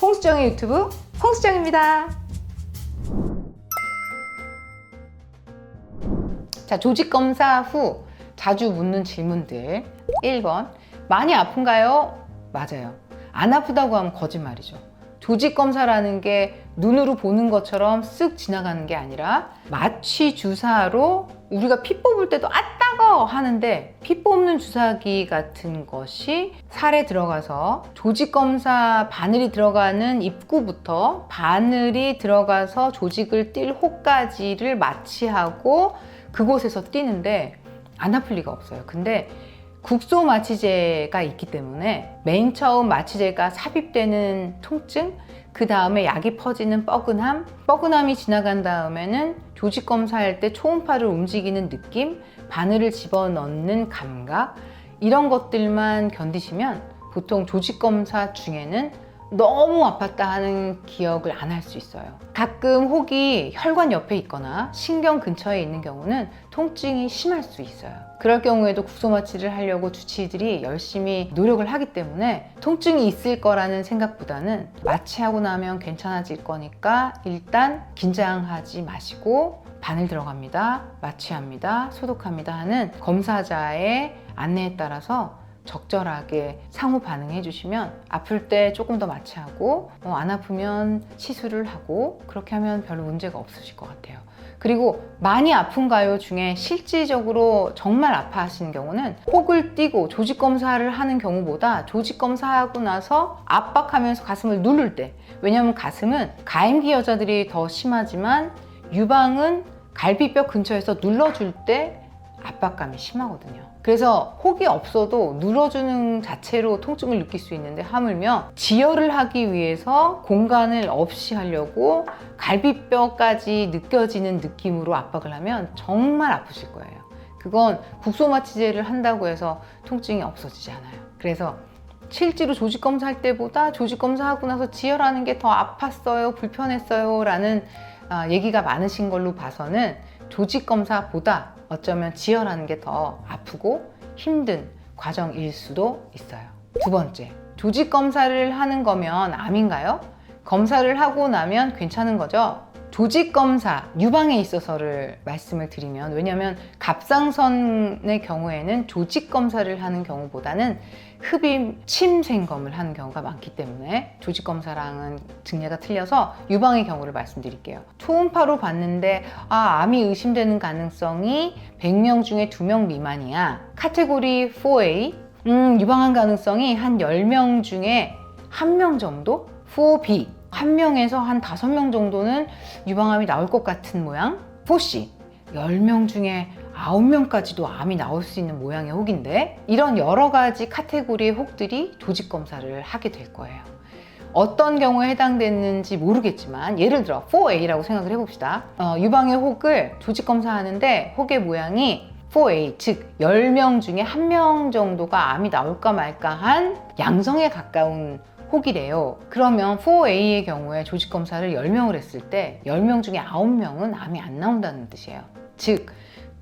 홍수정의 유튜브 홍수정입니다. 자, 조직 검사 후 자주 묻는 질문들. 1번. 많이 아픈가요? 맞아요. 안 아프다고 하면 거짓말이죠. 조직 검사라는 게 눈으로 보는 것처럼 쓱 지나가는 게 아니라 마취 주사로 우리가 피 뽑을 때도 아 따가워 하는데 피 뽑는 주사기 같은 것이 살에 들어가서 조직 검사 바늘이 들어가는 입구부터 바늘이 들어가서 조직을 띨 호까지를 마취하고 그곳에서 뛰는데 안 아플 리가 없어요. 근데 국소 마취제가 있기 때문에 맨 처음 마취제가 삽입되는 통증, 그 다음에 약이 퍼지는 뻐근함, 뻐근함이 지나간 다음에는 조직 검사할 때 초음파를 움직이는 느낌, 바늘을 집어넣는 감각, 이런 것들만 견디시면 보통 조직 검사 중에는 너무 아팠다 하는 기억을 안 할 수 있어요. 가끔 혹이 혈관 옆에 있거나 신경 근처에 있는 경우는 통증이 심할 수 있어요. 그럴 경우에도 국소마취를 하려고 주치의들이 열심히 노력을 하기 때문에 통증이 있을 거라는 생각보다는 마취하고 나면 괜찮아질 거니까 일단 긴장하지 마시고 바늘 들어갑니다. 마취합니다. 소독합니다. 하는 검사자의 안내에 따라서 적절하게 상호 반응해 주시면 아플 때 조금 더 마취하고 어, 안 아프면 시술을 하고 그렇게 하면 별로 문제가 없으실 것 같아요. 그리고 많이 아픈가요 중에 실질적으로 정말 아파하시는 경우는 혹을 띄고 조직 검사를 하는 경우보다 조직 검사하고 나서 압박하면서 가슴을 누를 때 왜냐하면 가슴은 가임기 여자들이 더 심하지만 유방은 갈비뼈 근처에서 눌러줄 때 압박감이 심하거든요. 그래서 혹이 없어도 눌러주는 자체로 통증을 느낄 수 있는데 하물며 지혈을 하기 위해서 공간을 없이 하려고 갈비뼈까지 느껴지는 느낌으로 압박을 하면 정말 아프실 거예요. 그건 국소마취제를 한다고 해서 통증이 없어지지 않아요. 그래서 실제로 조직 검사할 때보다 조직 검사하고 나서 지혈하는 게 더 아팠어요, 불편했어요 라는 아, 얘기가 많으신 걸로 봐서는 조직 검사보다 어쩌면 지혈하는 게 더 아프고 힘든 과정일 수도 있어요. 두 번째, 조직 검사를 하는 거면 암인가요? 검사를 하고 나면 괜찮은 거죠? 조직 검사, 유방에 있어서를 말씀을 드리면, 왜냐면 갑상선의 경우에는 조직 검사를 하는 경우보다는 흡입 침생검을 하는 경우가 많기 때문에 조직 검사랑은 증례가 틀려서 유방의 경우를 말씀드릴게요. 초음파로 봤는데 아, 암이 의심되는 가능성이 100명 중에 2명 미만이야. 카테고리 4A 음, 유방암 가능성이 한 10명 중에 1명 정도? 4B 한 명에서 한 다섯 명 정도는 유방암이 나올 것 같은 모양. 4C 10명 중에 9명까지도 암이 나올 수 있는 모양의 혹인데 이런 여러 가지 카테고리의 혹들이 조직 검사를 하게 될 거예요. 어떤 경우에 해당됐는지 모르겠지만 예를 들어 4A라고 생각을 해봅시다. 어, 유방의 혹을 조직 검사하는데 혹의 모양이 4A, 즉 10명 중에 1명 정도가 암이 나올까 말까 한 양성에 가까운 혹이래요. 그러면 4A의 경우에 조직 검사를 10명을 했을 때 10명 중에 9명은 암이 안 나온다는 뜻이에요. 즉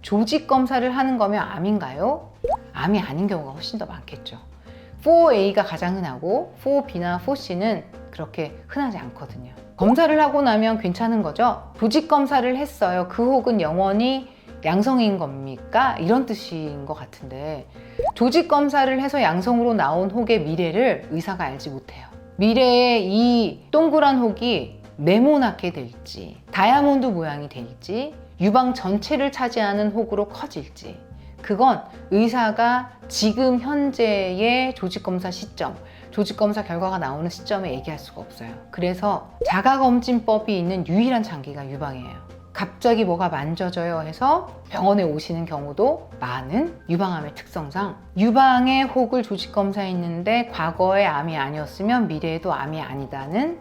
조직 검사를 하는 거면 암인가요? 암이 아닌 경우가 훨씬 더 많겠죠. 4A가 가장 흔하고 4B나 4C는 그렇게 흔하지 않거든요. 검사를 하고 나면 괜찮은 거죠? 조직 검사를 했어요. 그 혹은 영원히 양성인 겁니까? 이런 뜻인 것 같은데 조직 검사를 해서 양성으로 나온 혹의 미래를 의사가 알지 못해요. 미래에 이 동그란 혹이 네모나게 될지, 다이아몬드 모양이 될지, 유방 전체를 차지하는 혹으로 커질지, 그건 의사가 지금 현재의 조직 검사 시점, 조직 검사 결과가 나오는 시점에 얘기할 수가 없어요. 그래서 자가검진법이 있는 유일한 장기가 유방이에요. 갑자기 뭐가 만져져요 해서 병원에 오시는 경우도 많은 유방암의 특성상 유방에 혹을 조직 검사했는데 과거에 암이 아니었으면 미래에도 암이 아니다는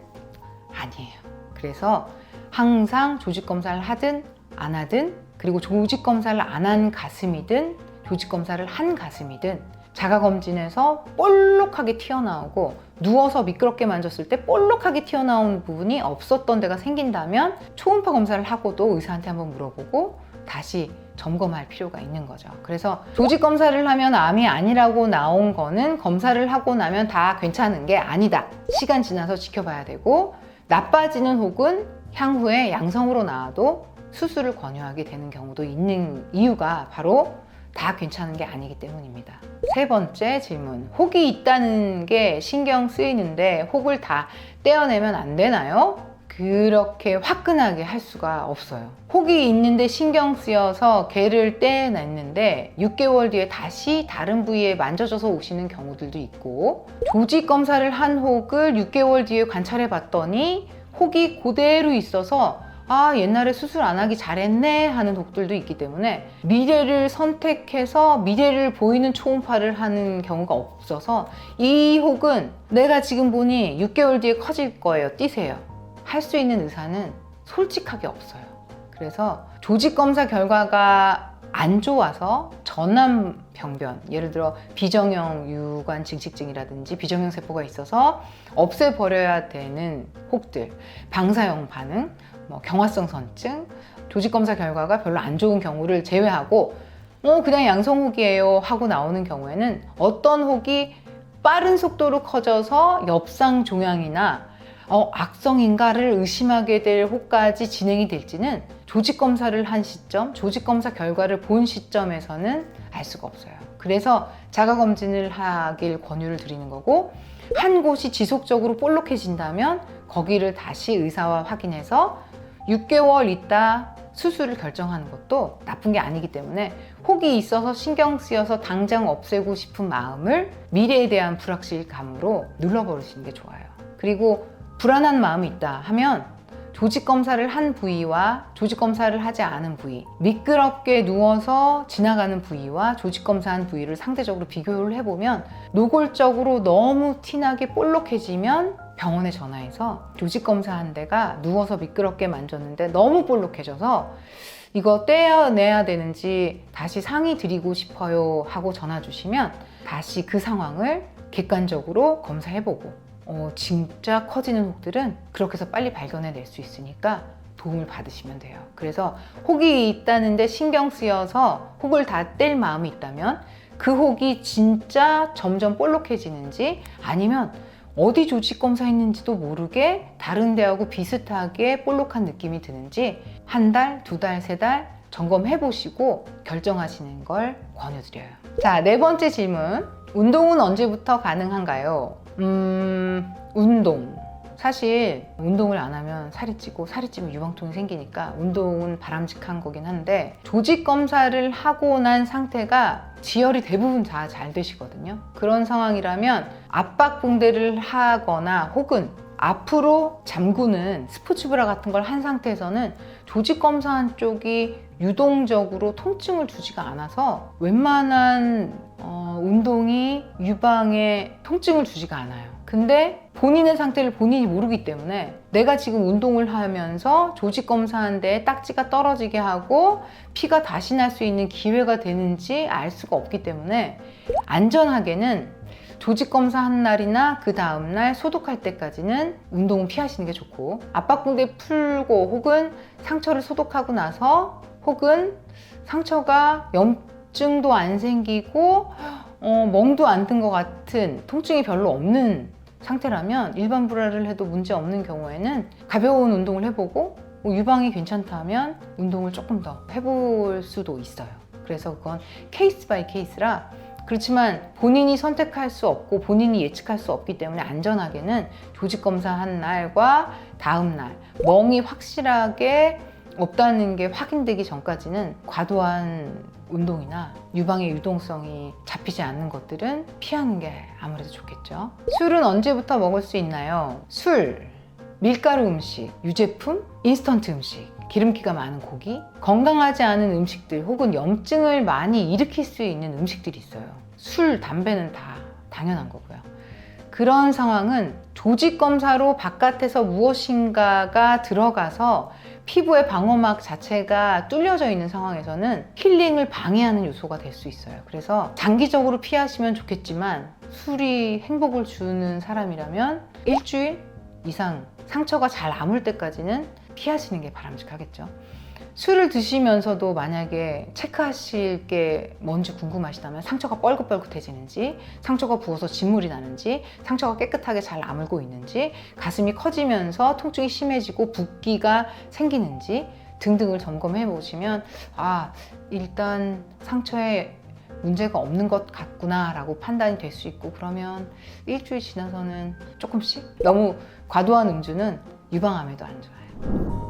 아니에요. 그래서 항상 조직 검사를 하든 안 하든 그리고 조직 검사를 안 한 가슴이든 조직 검사를 한 가슴이든 자가 검진에서 볼록하게 튀어나오고 누워서 미끄럽게 만졌을 때 볼록하게 튀어나온 부분이 없었던 데가 생긴다면 초음파 검사를 하고도 의사한테 한번 물어보고 다시 점검할 필요가 있는 거죠. 그래서 조직 검사를 하면 암이 아니라고 나온 거는 검사를 하고 나면 다 괜찮은 게 아니다. 시간 지나서 지켜봐야 되고 나빠지는 혹은 향후에 양성으로 나와도 수술을 권유하게 되는 경우도 있는 이유가 바로 다 괜찮은 게 아니기 때문입니다. 세 번째 질문. 혹이 있다는 게 신경 쓰이는데 혹을 다 떼어내면 안 되나요? 그렇게 화끈하게 할 수가 없어요. 혹이 있는데 신경 쓰여서 개를 떼어냈는데 6개월 뒤에 다시 다른 부위에 만져져서 오시는 경우들도 있고 조직 검사를 한 혹을 6개월 뒤에 관찰해 봤더니 혹이 그대로 있어서 아 옛날에 수술 안 하기 잘했네 하는 혹들도 있기 때문에 미래를 선택해서 미래를 보이는 초음파를 하는 경우가 없어서 이 혹은 내가 지금 보니 6개월 뒤에 커질 거예요 띄세요. 할 수 있는 의사는 솔직하게 없어요. 그래서 조직 검사 결과가 안 좋아서 전암 병변 예를 들어 비정형 유관 증식증이라든지 비정형 세포가 있어서 없애버려야 되는 혹들 방사형 반응 뭐 경화성 선증 조직 검사 결과가 별로 안 좋은 경우를 제외하고 어 그냥 양성 혹이에요 하고 나오는 경우에는 어떤 혹이 빠른 속도로 커져서 엽상 종양이나 어, 악성인가를 의심하게 될 혹까지 진행이 될지는 조직 검사를 한 시점, 조직 검사 결과를 본 시점에서는 알 수가 없어요. 그래서 자가 검진을 하길 권유를 드리는 거고 한 곳이 지속적으로 볼록해진다면 거기를 다시 의사와 확인해서 6개월 있다 수술을 결정하는 것도 나쁜 게 아니기 때문에 혹이 있어서 신경 쓰여서 당장 없애고 싶은 마음을 미래에 대한 불확실감으로 눌러버리시는 게 좋아요. 그리고 불안한 마음이 있다 하면 조직 검사를 한 부위와 조직 검사를 하지 않은 부위, 미끄럽게 누워서 지나가는 부위와 조직 검사한 부위를 상대적으로 비교를 해보면 노골적으로 너무 티나게 볼록해지면 병원에 전화해서 조직 검사한 데가 누워서 미끄럽게 만졌는데 너무 볼록해져서 이거 떼어내야 되는지 다시 상의 드리고 싶어요 하고 전화 주시면 다시 그 상황을 객관적으로 검사해보고 어, 진짜 커지는 혹들은 그렇게 해서 빨리 발견해낼 수 있으니까 도움을 받으시면 돼요. 그래서 혹이 있다는데 신경 쓰여서 혹을 다 뗄 마음이 있다면 그 혹이 진짜 점점 볼록해지는지 아니면 어디 조직 검사했는지도 모르게 다른 데하고 비슷하게 볼록한 느낌이 드는지 한 달, 두 달, 세 달 점검해 보시고 결정하시는 걸 권유드려요. 자, 네 번째 질문. 운동은 언제부터 가능한가요? 음, 운동. 사실 운동을 안 하면 살이 찌고 살이 찌면 유방통이 생기니까 운동은 바람직한 거긴 한데 조직 검사를 하고 난 상태가 지혈이 대부분 다 잘 되시거든요. 그런 상황이라면 압박 붕대를 하거나 혹은 앞으로 잠그는 스포츠 브라 같은 걸 한 상태에서는 조직 검사한 쪽이 유동적으로 통증을 주지가 않아서 웬만한 어, 운동이 유방에 통증을 주지가 않아요. 근데 본인의 상태를 본인이 모르기 때문에 내가 지금 운동을 하면서 조직 검사한 데 딱지가 떨어지게 하고 피가 다시 날 수 있는 기회가 되는지 알 수가 없기 때문에 안전하게는 조직 검사 한 날이나 그 다음 날 소독할 때까지는 운동은 피하시는 게 좋고 압박붕대 풀고 혹은 상처를 소독하고 나서 혹은 상처가 염 증도 안 생기고 어, 멍도 안 든 것 같은 통증이 별로 없는 상태라면 일반 브라를 해도 문제 없는 경우에는 가벼운 운동을 해보고 뭐 유방이 괜찮다면 운동을 조금 더 해볼 수도 있어요. 그래서 그건 케이스 바이 케이스라 그렇지만 본인이 선택할 수 없고 본인이 예측할 수 없기 때문에 안전하게는 조직 검사한 날과 다음 날 멍이 확실하게 없다는 게 확인되기 전까지는 과도한 운동이나 유방의 유동성이 잡히지 않는 것들은 피하는 게 아무래도 좋겠죠. 술은 언제부터 먹을 수 있나요? 술, 밀가루 음식, 유제품, 인스턴트 음식, 기름기가 많은 고기, 건강하지 않은 음식들 혹은 염증을 많이 일으킬 수 있는 음식들이 있어요. 술, 담배는 다 당연한 거고요. 그런 상황은 조직 검사로 바깥에서 무엇인가가 들어가서 피부의 방어막 자체가 뚫려져 있는 상황에서는 힐링을 방해하는 요소가 될 수 있어요. 그래서 장기적으로 피하시면 좋겠지만 술이 행복을 주는 사람이라면 일주일 이상 상처가 잘 아물 때까지는 피하시는 게 바람직하겠죠. 술을 드시면서도 만약에 체크하실 게 뭔지 궁금하시다면 상처가 뻘긋뻘긋해지는지, 상처가 부어서 진물이 나는지, 상처가 깨끗하게 잘 아물고 있는지, 가슴이 커지면서 통증이 심해지고 붓기가 생기는지 등등을 점검해 보시면 아, 일단 상처에 문제가 없는 것 같구나라고 판단이 될 수 있고 그러면 일주일 지나서는 조금씩 너무 과도한 음주는 유방암에도 안 좋아요. you